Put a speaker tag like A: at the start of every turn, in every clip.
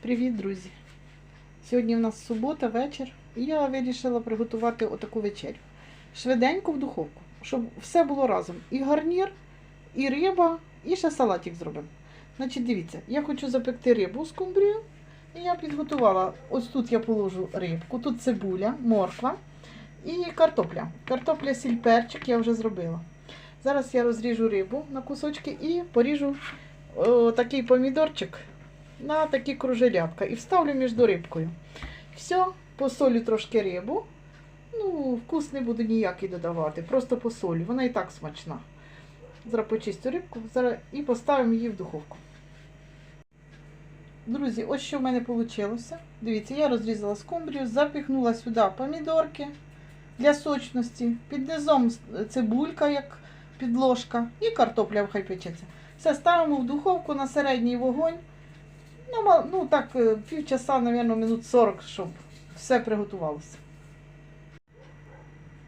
A: Привіт, друзі! Сьогодні в нас субота, вечір, і я вирішила приготувати отаку вечерю. Швиденько в духовку, щоб все було разом. І гарнір, і риба, і ще салатик зробимо. Значить, дивіться, я хочу запекти рибу з кумбрію. І я підготувала, ось тут я положу рибку, тут цибуля, морква і картопля. Картопля, сіль, перчик я вже зробила. Зараз я розріжу рибу на кусочки і поріжу о, такий помідорчик на такі кружелятка і вставлю між рибкою. Все, посолю трошки рибу. Ну, вкус не буду ніякий додавати, просто посолю. Вона і так смачна. Зараз почистю рибку зараз і поставимо її в духовку. Друзі, ось що в мене вийшло. Дивіться, я розрізала скумбрію, запіхнула сюди помідорки для сочності. Під низом цибулька, як підложка, і картопля хай печеться. Все ставимо в духовку на середній вогонь. Ну, ну так, е, півчаса, мабуть, минут 40, щоб все приготувалося.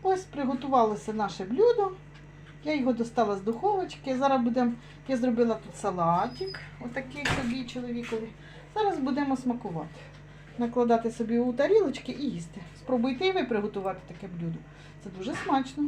A: Ось приготувалося наше блюдо. Я його достала з духовочки. Зараз будемо. Я зробила тут салатик, отакий собі чоловікові. Зараз будемо смакувати. Накладати собі у тарілочки і їсти. Спробуйте і ви приготувати таке блюдо. Це дуже смачно.